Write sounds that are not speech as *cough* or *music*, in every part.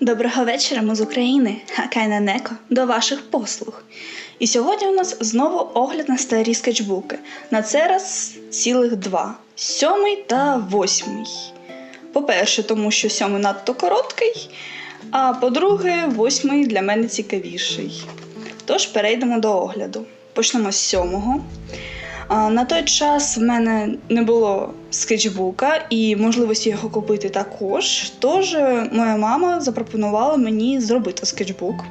Доброго вечора, ми з України, Хакайна Неко, до ваших послуг. І сьогодні у нас знову огляд на старі скетчбуки. На це раз цілих два: сьомий та восьмий. По-перше, тому що сьомий надто короткий, а по-друге, восьмий для мене цікавіший. Тож перейдемо до огляду. Почнемо з сьомого. На той час в мене не було скетчбука і можливості його купити також. Тож моя мама запропонувала мені зробити скетчбук.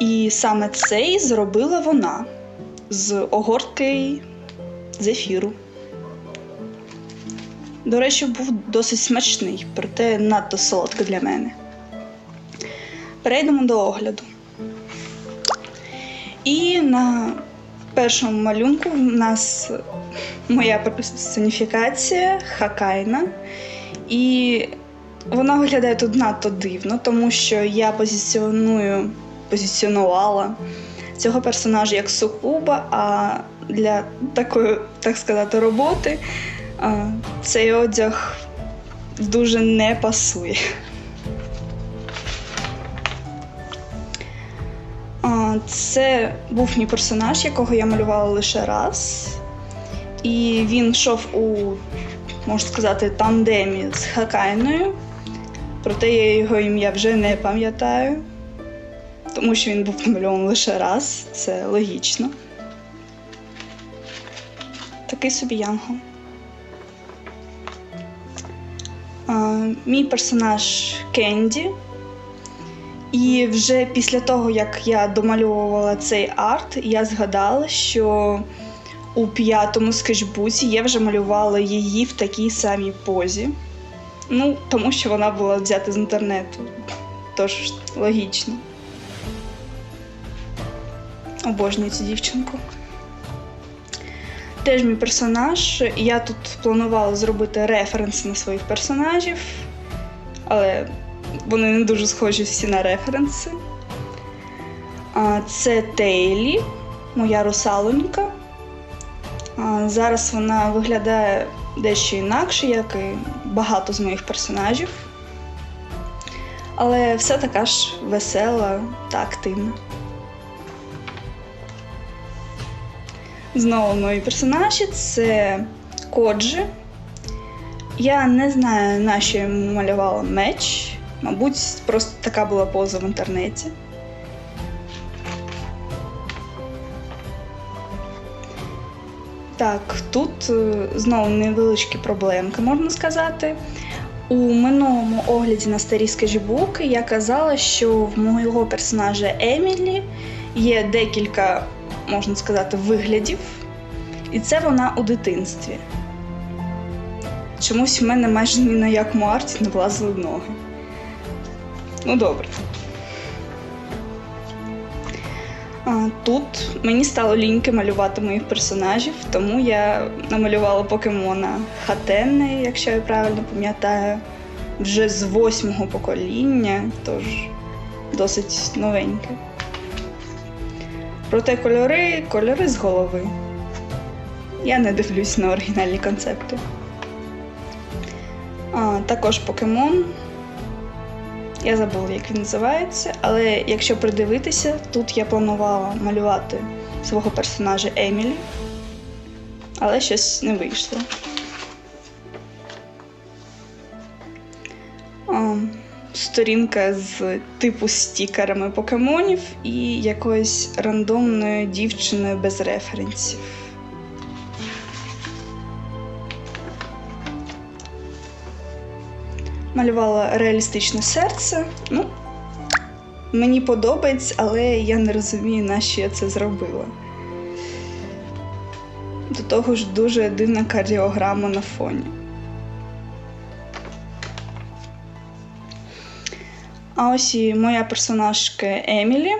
І саме цей зробила вона з огортки зефіру. До речі, був досить смачний, проте надто солодкий для мене. Перейдемо до огляду. І на першому малюнку в нас моя персоніфікація Хакайна. І вона виглядає тут надто дивно, тому що я позиціоную, позиціонувала цього персонажа як сукуба, а для такої, так сказати, роботи цей одяг дуже не пасує. Це був мій персонаж, якого я малювала лише раз. І він йшов у, можна сказати, тандемі з Хакайною. Проте я його ім'я вже не пам'ятаю, тому що він був намальований лише раз, це логічно. Такий собі янгол. Мій персонаж Кенді. І вже після того, як я домальовувала цей арт, я згадала, що у п'ятому скетчбуці я вже малювала її в такій самій позі. Ну, тому що вона була взята з інтернету. Тож логічно. Обожнюю цю дівчинку. Теж мій персонаж. Я тут планувала зробити референс на своїх персонажів, але вони не дуже схожі всі на референси. Це Тейлі, моя русалонька. Зараз вона виглядає дещо інакше, як і багато з моїх персонажів. Але все така ж весела та активна. Знову мої персонажі це Коджі. Я не знаю, на що йому малювала меч. Мабуть, просто така була поза в інтернеті. Так, тут е, знову невеличкі проблемки, можна сказати. У минулому огляді на старі скетчбуки я казала, що в моєго персонажа Емілі є декілька, можна сказати, виглядів, і це вона у дитинстві. Чомусь в мене майже ні на якому арті не влазили ноги. Ну, добре. Тут мені стало ліньки малювати моїх персонажів, тому я намалювала покемона Хатенне, якщо я правильно пам'ятаю, вже з восьмого покоління, тож досить новеньке. Проте кольори кольори з голови. Я не дивлюсь на оригінальні концепти. А, Також покемон. Я забула, як він називається, але якщо придивитися, тут я планувала малювати свого персонажа Емілі, але щось не вийшло. Сторінка з типу стікерами покемонів і якоюсь рандомною дівчиною без референсів. Малювала реалістичне серце. Ну, мені подобається, але я не розумію, на що я це зробила. До того ж, дуже дивна кардіограма на фоні. А ось і моя персонажка Емілі.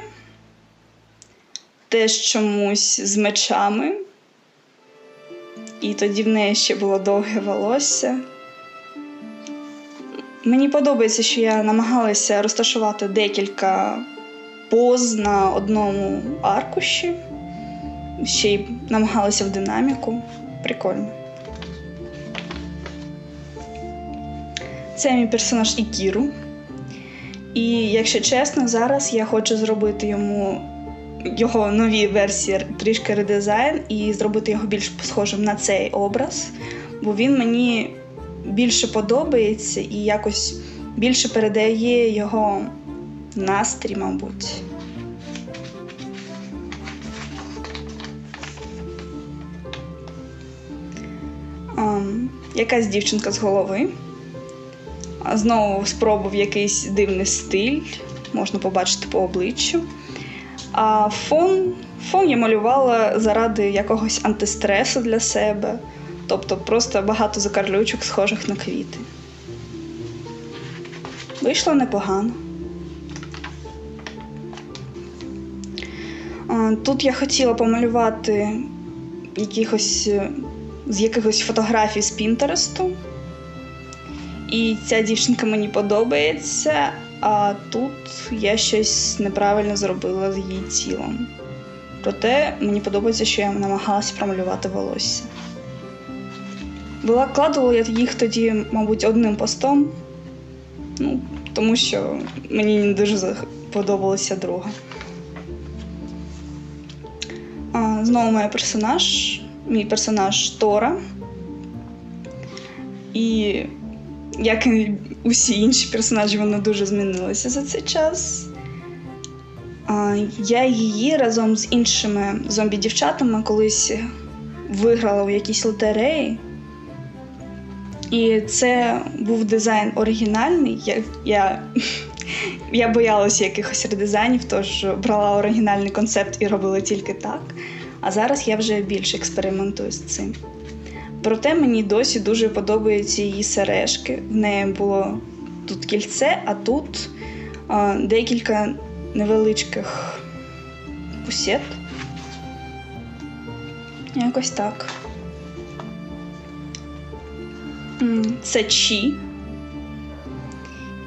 Теж чомусь з мечами. І тоді в неї ще було довге волосся. Мені подобається, що я намагалася розташувати декілька поз на одному аркуші, ще й намагалася в динаміку. Прикольно. Це мій персонаж Ікіру. І якщо чесно, зараз я хочу зробити йому його нові версії трішки редизайн і зробити його більш схожим на цей образ, бо він мені більше подобається і якось більше передає його настрій, мабуть. Якась дівчинка з голови. Знову спробував якийсь дивний стиль, можна побачити по обличчю. А фон, фон я малювала заради якогось антистресу для себе, тобто просто багато закарлючок, схожих на квіти. Вийшло непогано. Тут я хотіла помалювати якихось, е, з якихось фотографій з Пінтересту. І ця дівчинка мені подобається, а тут я щось неправильно зробила з її тілом. Проте мені подобається, що я намагалася промалювати волосся. Викладувала я їх тоді, мабуть, одним постом, ну, тому що мені не дуже подобалася друга. А, знову моя персонаж, мій персонаж Тора. І як і усі інші персонажі, вона дуже змінилася за цей час. А, Я її разом з іншими зомбі-дівчатами колись виграла у якійсь лотереї. І це був дизайн оригінальний. Я, я, я боялася якихось редизайнів, тож брала оригінальний концепт і робила тільки так. А зараз я вже більше експериментую з цим. Проте мені досі дуже подобаються її сережки. В неї було тут кільце, а тут а, декілька невеличких пусет. Якось так. М, Це чі.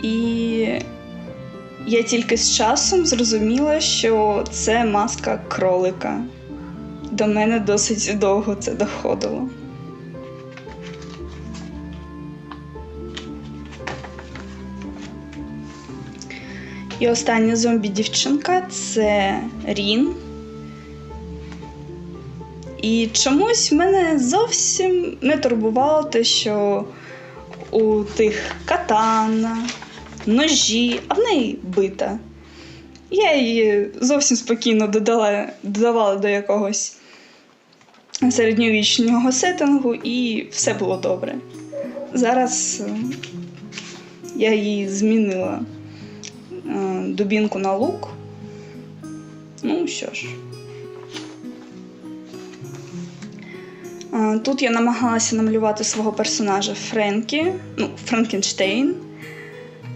І я тільки з часом зрозуміла, що це маска кролика. До мене досить довго це доходило. І остання зомбі-дівчинка це Рін. І чомусь мене зовсім не турбувало те, що у тих катана, ножі, а в неї бита. Я її зовсім спокійно додала, додавала до якогось середньовічного сеттингу, і все було добре. Зараз е, я її змінила е, дубінку на лук. Ну що ж. Тут я намагалася намалювати свого персонажа Френкі, ну, Франкенштейн.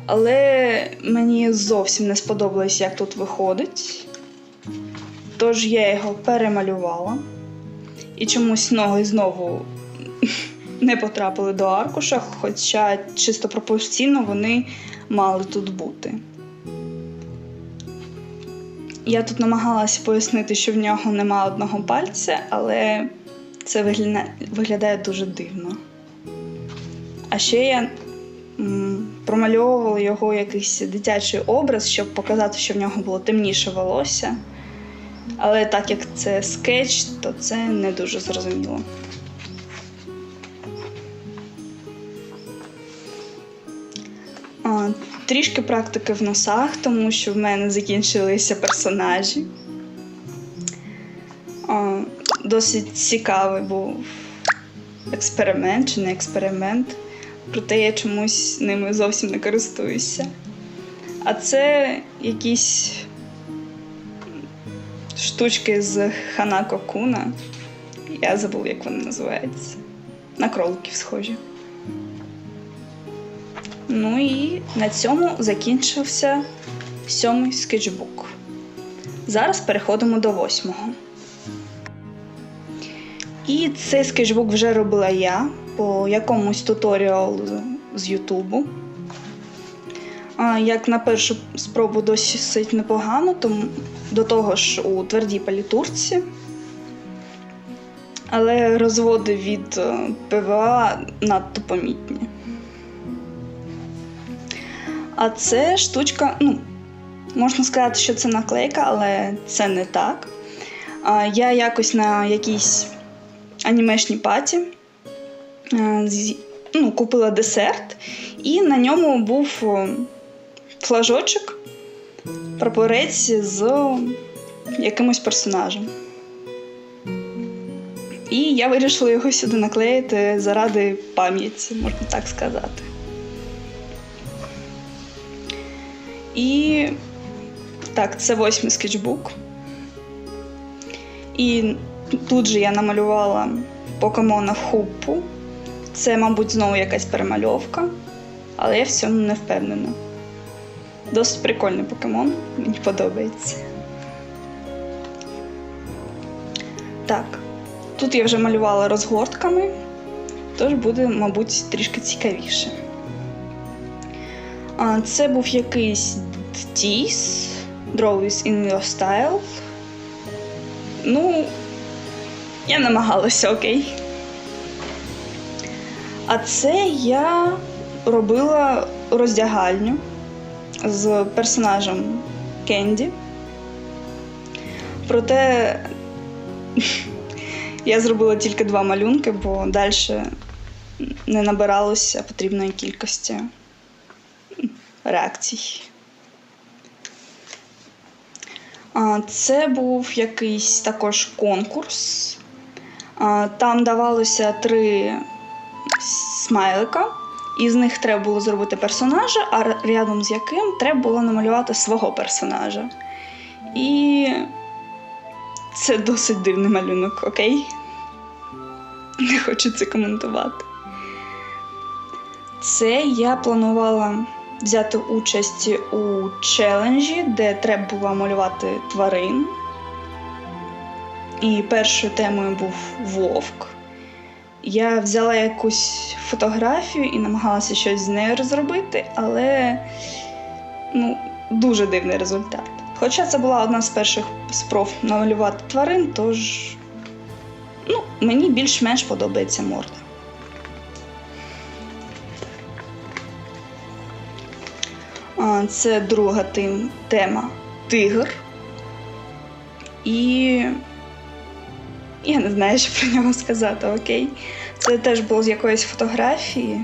Але мені зовсім не сподобалось, як тут виходить. Тож я його перемалювала. І чомусь ноги знову *laughs* не потрапили до аркуша, хоча чисто пропорційно вони мали тут бути. Я тут намагалася пояснити, що в нього нема одного пальця, але це вигля- виглядає дуже дивно. А ще я м, промальовувала його якийсь дитячий образ, щоб показати, що в нього було темніше волосся. Але так як це скетч, то це не дуже зрозуміло. Трішки практики в носах, тому що в мене закінчилися персонажі. Досить цікавий був експеримент чи не експеримент, проте я чомусь ними зовсім не користуюся. А це якісь штучки з Ханако Куна. Я забув, як вони називаються. На кроликів схожі. Ну і на цьому закінчився сьомий скетчбук. Зараз переходимо до восьмого. І цей скетчбук вже робила я по якомусь туторіалу з Ютубу. Як на першу спробу досить непогано, тому до того ж у твердій палітурці. Але розводи від е, ПВА надто помітні. А це штучка, ну, можна сказати, що це наклейка, але це не так. Я якось на якійсь анімешній паті е, ну, купила десерт, і на ньому був флажочок, прапорець з якимось персонажем. І я вирішила його сюди наклеїти заради пам'яті, можна так сказати. І так, це восьмий скетчбук. І тут же я намалювала покемона в хупу. Це, мабуть, знову якась перемальовка, але я в цьому не впевнена. Досить прикольний покемон, мені подобається. Так, тут я вже малювала розгортками, тож буде, мабуть, трішки цікавіше. Це був якийсь Tease, Draw is in your style. Ну, я намагалася, окей. А це я робила роздягальню з персонажем Кенді. Проте *laughs* я зробила тільки два малюнки, бо далі не набиралося потрібної кількості реакцій. Це був якийсь також конкурс. Там давалося три смайлика, і з них треба було зробити персонажа, а рядом з яким треба було намалювати свого персонажа. І це досить дивний малюнок, окей? Не хочу це коментувати. Це я планувала взяти участь у челенджі, де треба було малювати тварин. І першою темою був вовк. Я взяла якусь фотографію і намагалася щось з нею розробити, але ну, дуже дивний результат. Хоча це була одна з перших спроб намалювати тварин, тож ну, мені більш-менш подобається морда. Це друга тема тигр. І я не знаю, що про нього сказати, окей. Це теж було з якоїсь фотографії,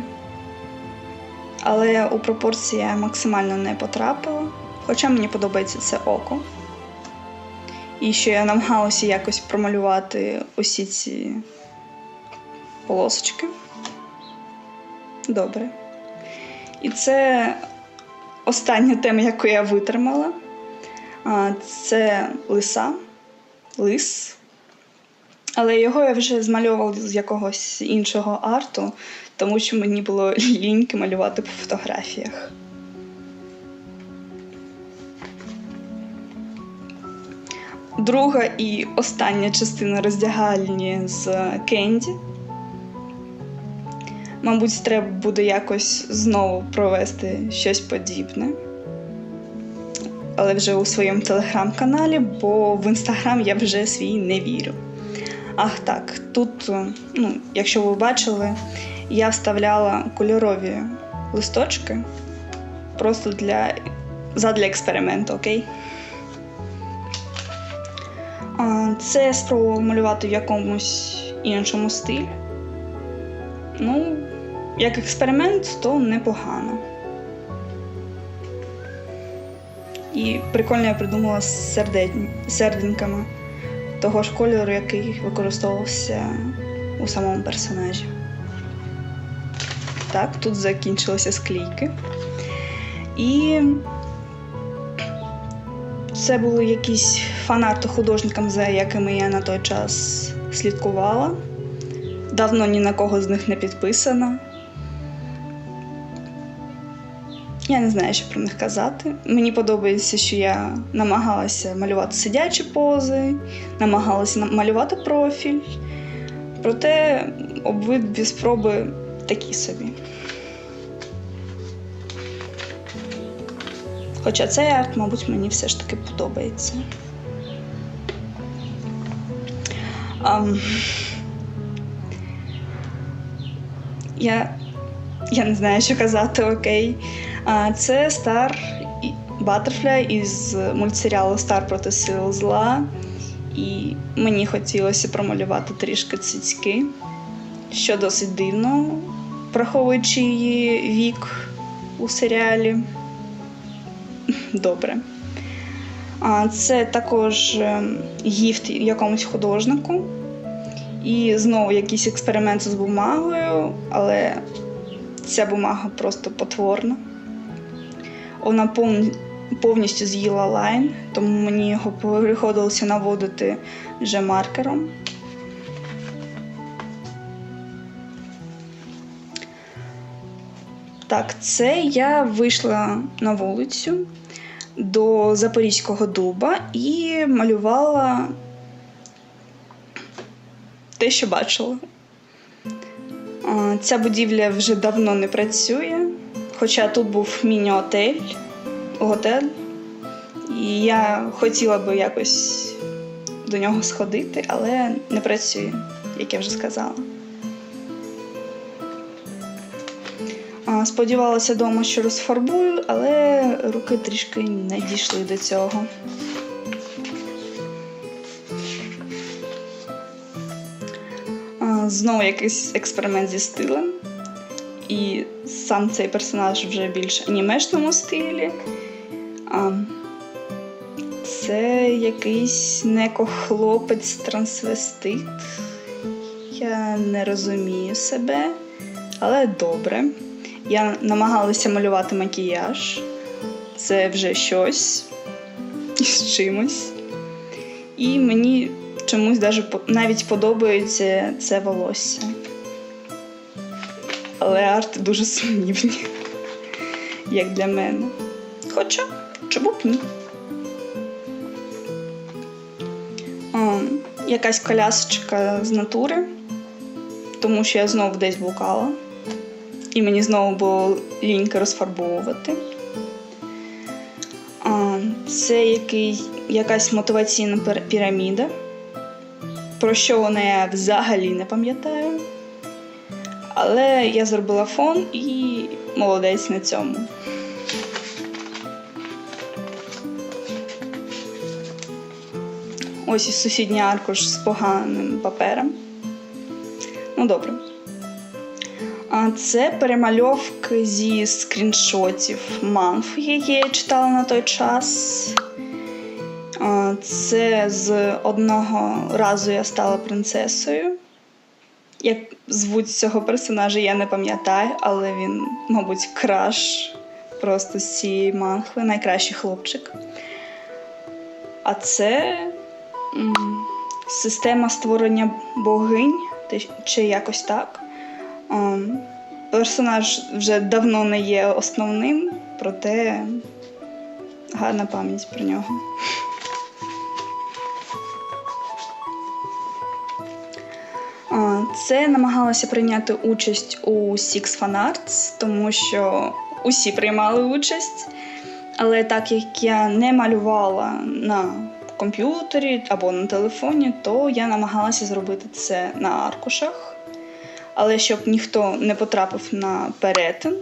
але у пропорції я максимально не потрапила. Хоча мені подобається це око. І що я намагалася якось промалювати усі ці полосочки. Добре. І це остання тема, яку я витримала. Це лиса, лис. Але його я вже змальовувала з якогось іншого арту, тому що мені було ліньки малювати по фотографіях. Друга і остання частина роздягальні з Кенді. Мабуть, треба буде якось знову провести щось подібне. Але вже у своєму телеграм-каналі, бо в інстаграм я вже свій не вірю. Ах так, тут, е, ну, якщо ви бачили, я вставляла кольорові листочки просто для задля експерименту, окей? Це я спробувала малювати в якомусь іншому стилі. Ну, як експеримент, то непогано. І прикольно я придумала з сердень- серденьками того ж кольору, який використовувався у самому персонажі. Так, тут закінчилися склейки. І це були якісь фанарти художникам, за якими я на той час слідкувала. Давно ні на кого з них не підписана. Я не знаю, що про них казати. Мені подобається, що я намагалася малювати сидячі пози, намагалася малювати профіль. Проте обидві спроби такі собі. Хоча цей арт, мабуть, мені все ж таки подобається. Ам, я, я не знаю, що казати, окей. Це Стар Баттерфляй із мультсеріалу Стар проти сил зла. І мені хотілося промалювати трішки цицьки, що досить дивно, враховуючи її вік у серіалі. Добре. Це також ем, гіфт якомусь художнику. І знову якийсь експеримент з бумагою, але ця бумага просто потворна. Вона повністю з'їла лайн, тому мені його приходилося наводити вже маркером. Так, це я вийшла на вулицю до Запорізького дуба і малювала те, що бачила. Ця будівля вже давно не працює, хоча тут був міні-отель, готель, і я хотіла би якось до нього сходити, але не працює, як я вже сказала. Сподівалася вдома, що розфарбую, але руки трішки не дійшли до цього. Знову якийсь експеримент зі стилем. І сам цей персонаж вже більш анімешному стилі. А, Це якийсь некохлопець трансвестит. Я не розумію себе, але добре. Я намагалася малювати макіяж. Це вже щось з чимось. І мені чомусь навіть подобається це волосся. Але арти дуже сумнівні, як для мене. Хоча, чому б ні. А, якась колясочка з натури, тому що я знову десь блукала. І мені знову було лінька розфарбовувати. А, Це який, якась мотиваційна піраміда. Про що вона я взагалі не пам'ятаю. Але я зробила фон і молодець на цьому. Ось і сусідній аркуш з поганим папером. Ну, добре. А це перемальовки зі скріншотів манф, які я читала на той час. Це з одного разу я стала принцесою. Звуть цього персонажа, я не пам'ятаю, але він, мабуть, краш просто з цієї манхви, найкращий хлопчик. А це м, система створення богинь, чи якось так. Ем, Персонаж вже давно не є основним, проте гарна пам'ять про нього. Це намагалася прийняти участь у Six Fan Arts, тому що усі приймали участь. Але так як я не малювала на комп'ютері або на телефоні, то я намагалася зробити це на аркушах. Але щоб ніхто не потрапив на перетин,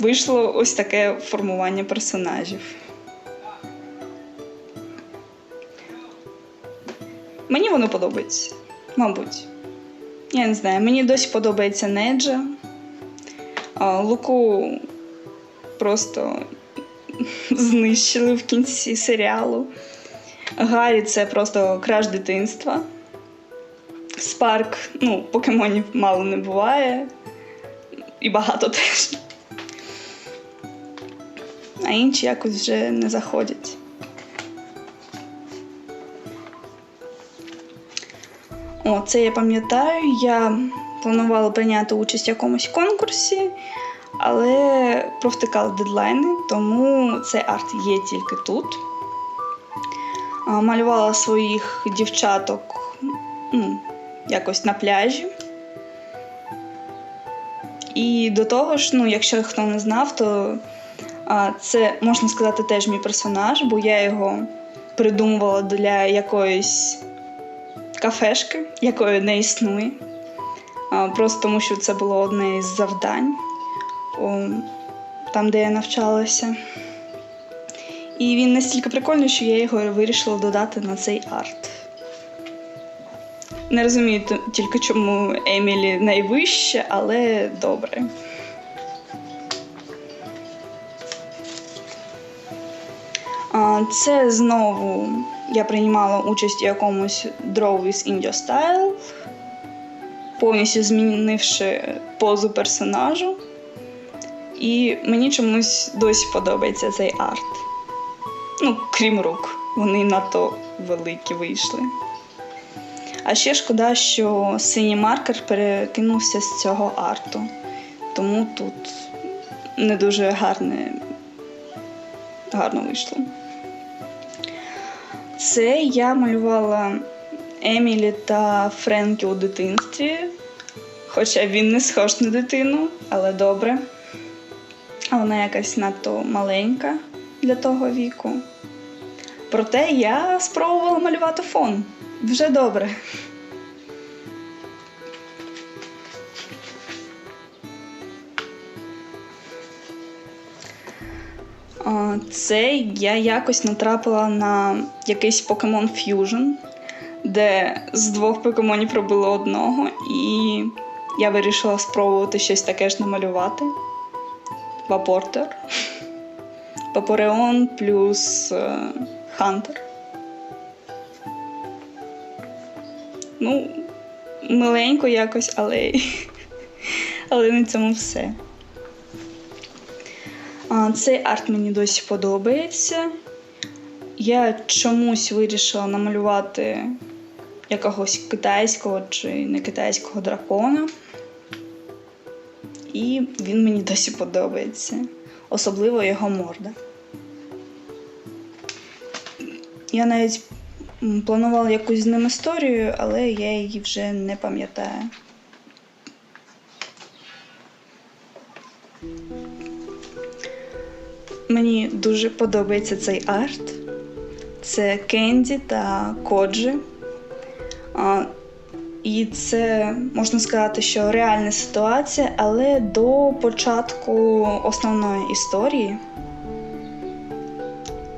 вийшло ось таке формування персонажів. Мені воно подобається, мабуть. Я не знаю, мені досі подобається Неджа. Луку просто *laughs* знищили в кінці серіалу. Гаррі це просто краш дитинства. Спарк, ну, покемонів мало не буває. І багато теж. А інші якось вже не заходять. О, це я пам'ятаю. Я планувала прийняти участь в якомусь конкурсі, але провтикали дедлайни, тому цей арт є тільки тут. Малювала своїх дівчаток ну, якось на пляжі. І до того ж, ну, якщо хто не знав, то це можна сказати теж мій персонаж, бо я його придумувала для якоїсь кафешки, якої не існує. Просто тому що це було одне із завдань. Там, де я навчалася. І він настільки прикольний, що я його вирішила додати на цей арт. Не розумію тільки чому Емілі найвище, але добре. Це знову я приймала участь у якомусь Draw with India Style, повністю змінивши позу персонажу. І мені чомусь досі подобається цей арт. Ну, крім рук, вони надто великі вийшли. А ще шкода, що синій маркер перекинувся з цього арту. Тому тут не дуже гарне, гарно вийшло. Це я малювала Емілі та Френкі у дитинстві. Хоча він не схож на дитину, але добре. А вона якась надто маленька для того віку. Проте я спробувала малювати фон. Вже добре. Це я якось натрапила на якийсь Pokemon Fusion, де з двох покемонів пробило одного, і я вирішила спробувати щось таке ж намалювати. Вапортер. Папореон плюс е, Хантер. Ну, миленько якось, але, *laughs* але на цьому все. Цей арт мені досі подобається. Я чомусь вирішила намалювати якогось китайського чи не китайського дракона. І він мені досі подобається. Особливо його морда. Я навіть планувала якусь з ним історію, але я її вже не пам'ятаю. Мені дуже подобається цей арт. Це Кенді та Коджі. І це можна сказати, що реальна ситуація, але до початку основної історії.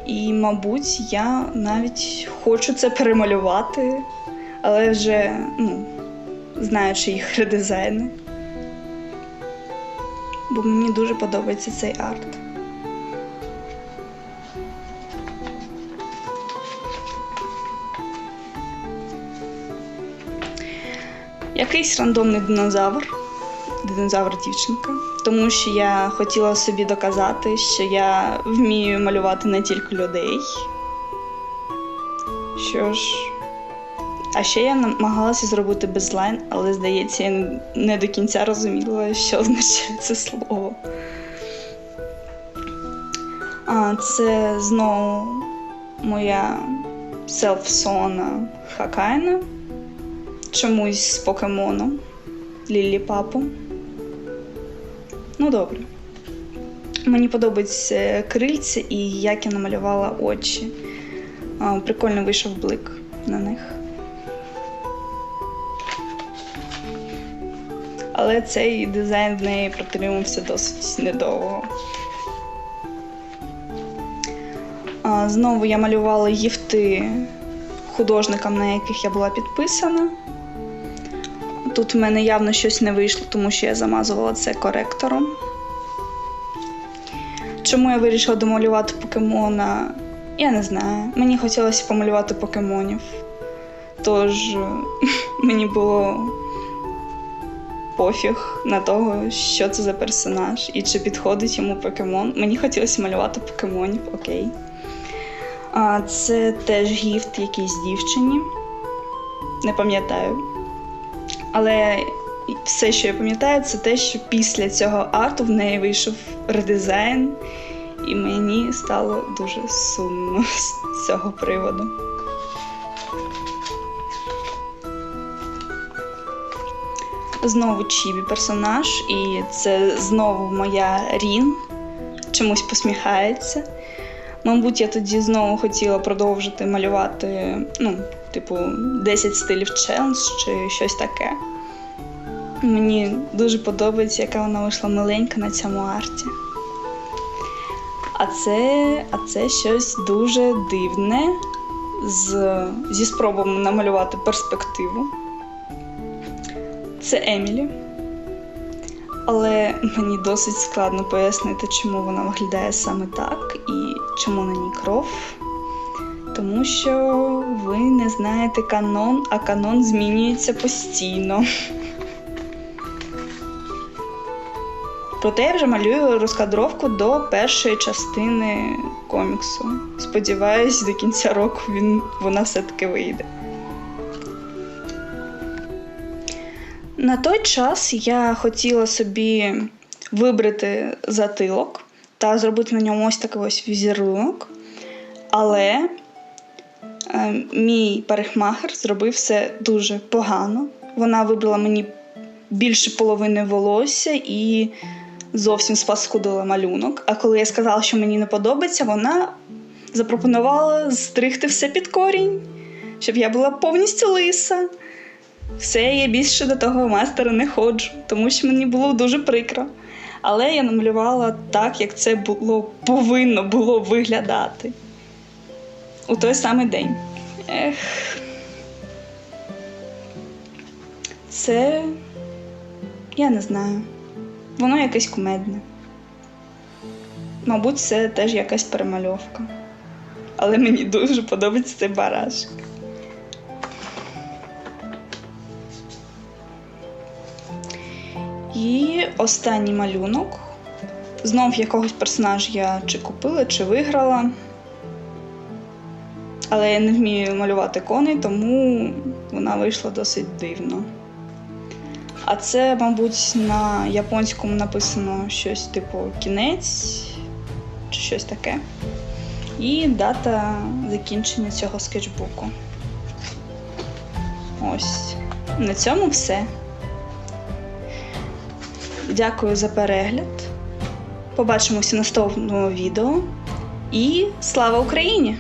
І, мабуть, я навіть хочу це перемалювати, але вже ну, знаючи їх редизайни. Бо мені дуже подобається цей арт. Якийсь рандомний динозавр, динозавр дівчинка, тому що я хотіла собі доказати, що я вмію малювати не тільки людей. Що ж, а ще я намагалася зробити безлайн, але здається, я не до кінця розуміла, що означає це слово. А це знову моя селфсона Хакайна чомусь з покемоном Лілі Папу. Ну, добре. Мені подобаються крильці і як я намалювала очі. Прикольно вийшов блик на них. Але цей дизайн в неї протримався досить недовго. Знову я малювала гіфти художникам, на яких я була підписана. Тут в мене явно щось не вийшло, тому що я замазувала це коректором. Чому я вирішила домалювати покемона? Я не знаю. Мені хотілося помалювати покемонів. Тож *laughs* мені було пофіг на того, що це за персонаж і чи підходить йому покемон. Мені хотілося малювати покемонів, окей. А це теж гіфт якійсь дівчині. Не пам'ятаю. Але все, що я пам'ятаю, це те, що після цього арту в неї вийшов редизайн, і мені стало дуже сумно *laughs* з цього приводу. Знову Чібі персонаж, і це знову моя Рін чомусь посміхається. Мабуть, я тоді знову хотіла продовжити малювати, ну, типу, 10 стилів челендж чи щось таке. Мені дуже подобається, яка вона вийшла маленька на цьому арті. А це, а це щось дуже дивне з, зі спробами намалювати перспективу. Це Емілі. Але мені досить складно пояснити, чому вона виглядає саме так і чому на ній кров. Тому що ви не знаєте канон, а канон змінюється постійно. Проте я вже малюю розкадровку до першої частини коміксу. Сподіваюсь, до кінця року він, вона все-таки вийде. На той час я хотіла собі вибрати затилок та зробити на ньому ось такий ось візерунок. Але е, мій парикмахер зробив все дуже погано. Вона вибрала мені більше половини волосся і зовсім спаскудила малюнок. А коли я сказала, що мені не подобається, вона запропонувала стригти все під корінь, щоб я була повністю лиса. Все, я більше до того майстера не ходжу, тому що мені було дуже прикро. Але я намалювала так, як це було повинно було виглядати у той самий день. Ех. Це я не знаю. Воно якесь кумедне. Мабуть, це теж якась перемальовка. Але мені дуже подобається цей барашок. І останній малюнок. Знов якогось персонажа я чи купила, чи виграла. Але я не вмію малювати коней, тому вона вийшла досить дивно. А це, мабуть, на японському написано щось типу кінець чи щось таке. І дата закінчення цього скетчбуку. Ось. На цьому все. Дякую за перегляд. Побачимося наступного відео. І слава Україні!